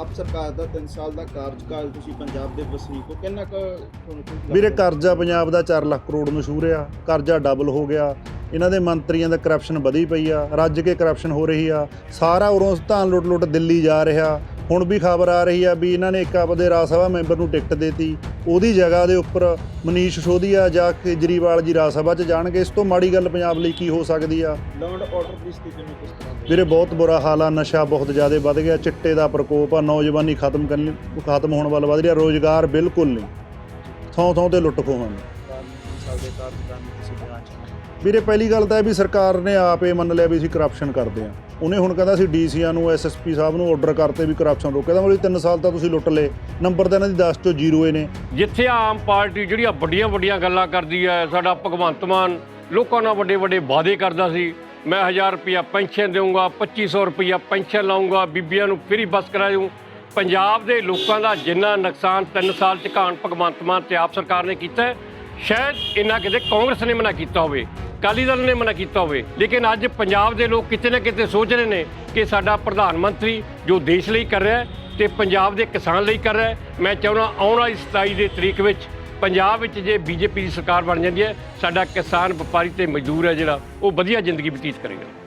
ਆਪ ਸਰਕਾਰ ਦਾ 3 ਸਾਲ ਦਾ ਕਾਰਜਕਾਲ ਤੁਸੀਂ ਪੰਜਾਬ ਦੇ ਵਸਨੀਕ ਹੋ, ਕਿੰਨਾ ਕੁ ਤੁਹਾਨੂੰ ਕੀ ਵੀਰੇ ਕਰਜ਼ਾ ਪੰਜਾਬ ਦਾ 4 ਲੱਖ ਕਰੋੜ ਮਸ਼ਹੂਰ ਰਿਹਾ ਕਰਜ਼ਾ ਡਬਲ ਹੋ ਗਿਆ, ਇਹਨਾਂ ਦੇ ਮੰਤਰੀਆਂ ਦਾ ਕਰਪਸ਼ਨ ਵਧੀ ਪਈ ਆ, ਰੱਜ ਕੇ ਕਰਪਸ਼ਨ ਹੋ ਰਹੀ ਆ, ਸਾਰਾ ਉਰੋਂ ਧਾਨ ਲੁੱਟ ਲੁੱਟ ਦਿੱਲੀ ਜਾ ਰਿਹਾ ਹੁਣ ਵੀ ਖਬਰ ਆ ਰਹੀ ਆ ਵੀ ਇਹਨਾਂ ਨੇ ਇੱਕ ਆਪਦੇ ਰਾਜ ਸਭਾ ਮੈਂਬਰ ਨੂੰ ਟਿਕਟ ਦੇਤੀ। ਉਹਦੀ ਜਗ੍ਹਾ ਦੇ ਉੱਪਰ ਮਨੀਸ਼ ਸਿਸੋਦੀਆ ਜਾਂ ਕੇਜਰੀਵਾਲ ਜੀ ਰਾਜ ਸਭਾ 'ਚ ਜਾਣਗੇ। ਇਸ ਤੋਂ ਮਾੜੀ ਗੱਲ ਪੰਜਾਬ ਲਈ ਕੀ ਹੋ ਸਕਦੀ ਆ? ਲਾਅ ਆਰਡਰ ਦੀ ਸਥਿਤੀ ਨੂੰ ਕਿਸ ਤਰ੍ਹਾਂ ਦੇ ਵੀਰੇ ਬਹੁਤ ਬੁਰਾ ਹਾਲ ਆ। ਨਸ਼ਾ ਬਹੁਤ ਜ਼ਿਆਦਾ ਵੱਧ ਗਿਆ। ਚਿੱਟੇ ਦਾ ਪ੍ਰਕੋਪ ਆ। ਨੌਜਵਾਨੀ ਖਤਮ ਕਰਨ ਖਤਮ ਹੋਣ ਵੱਲ ਵੱਧ ਰਿਹਾ ਰੋਜ਼ਗਾਰ ਬਿਲਕੁਲ ਨਹੀਂ। ਥੋਂ ਥੋਂ ਤੇ ਲੁੱਟ ਖੋਹਾਂ ਵੀਰੇ ਪਹਿਲੀ ਗੱਲ ਤਾਂ ਇਹ ਵੀ ਸਰਕਾਰ ਨੇ ਆਪ ਇਹ ਮੰਨ ਲਿਆ ਵੀ ਅਸੀਂ ਕਰਪਸ਼ਨ ਕਰਦੇ ਆ। ਉਹਨੇ ਹੁਣ ਕਹਿੰਦਾ ਸੀ ਡੀਸੀਆਂ ਨੂੰ, ਐਸਐਸਪੀ ਸਾਹਿਬ ਨੂੰ ਆਰਡਰ ਕਰਤੇ ਵੀ ਕਰਪਸ਼ਨ ਰੋਕੇ। ਤਾਂ ਮਤਲਬ 3 ਸਾਲ ਤਾਂ ਤੁਸੀਂ ਲੁੱਟ ਲਏ। ਨੰਬਰ ਤਾਂ ਇਹਨਾਂ ਦੀ 10 ਚੋਂ ਜ਼ੀਰੋ ਹੀ ਨੇ। ਜਿੱਥੇ ਆਮ ਪਾਰਟੀ ਜਿਹੜੀਆਂ ਵੱਡੀਆਂ ਵੱਡੀਆਂ ਗੱਲਾਂ ਕਰਦੀ ਹੈ ਸਾਡਾ ਭਗਵੰਤ ਮਾਨ ਲੋਕਾਂ ਨਾਲ ਵੱਡੇ ਵੱਡੇ ਵਾਅਦੇ ਕਰਦਾ ਸੀ। ਮੈਂ 1000 ਰੁਪਿਆ ਪੈਨਸ਼ਨ ਦੇਵਾਂਗਾ 2500 ਰੁਪਿਆ ਪੈਨਸ਼ਨ ਲਾਉਂਗਾ ਬੀਬੀਆਂ ਨੂੰ ਫ੍ਰੀ ਬੱਸ ਕਰਾਇਓ। ਪੰਜਾਬ ਦੇ ਲੋਕਾਂ ਦਾ ਜਿੰਨਾ ਨੁਕਸਾਨ 3 ਸਾਲ ਚ ਕਾਣ ਭਗਵੰਤ ਮਾਨ ਤੇ ਆਪ ਸਰਕਾਰ ਨੇ ਕੀਤਾ ਸ਼ਾਇਦ ਇੰਨਾ ਕਿਤੇ ਕਾਂਗਰਸ ਨੇ ਮਨਾ ਕੀਤਾ ਹੋਵੇ। ਅਕਾਲੀ ਦਲ ਨੇ ਮਨਾ ਕੀਤਾ ਹੋਵੇ। ਲੇਕਿਨ ਅੱਜ ਪੰਜਾਬ ਦੇ ਲੋਕ ਕਿਤੇ ਨਾ ਕਿਤੇ ਸੋਚ ਰਹੇ ਨੇ ਕਿ ਸਾਡਾ ਪ੍ਰਧਾਨ ਮੰਤਰੀ ਜੋ ਦੇਸ਼ ਲਈ ਕਰ ਰਿਹਾ ਹੈ ਤੇ ਪੰਜਾਬ ਦੇ ਕਿਸਾਨ ਲਈ ਕਰ ਰਿਹਾ ਮੈਂ ਚਾਹੁੰਦਾ ਆਉਣ ਵਾਲੀ 27 ਦੇ ਤਰੀਕ ਵਿੱਚ ਪੰਜਾਬ ਵਿੱਚ ਜੇ ਬੀਜੇਪੀ ਦੀ ਸਰਕਾਰ ਬਣ ਜਾਂਦੀ ਹੈ, ਸਾਡਾ ਕਿਸਾਨ ਵਪਾਰੀ ਤੇ ਮਜ਼ਦੂਰ ਹੈ ਜਿਹੜਾ, ਉਹ ਵਧੀਆ ਜ਼ਿੰਦਗੀ ਬਤੀਤ ਕਰੇਗਾ।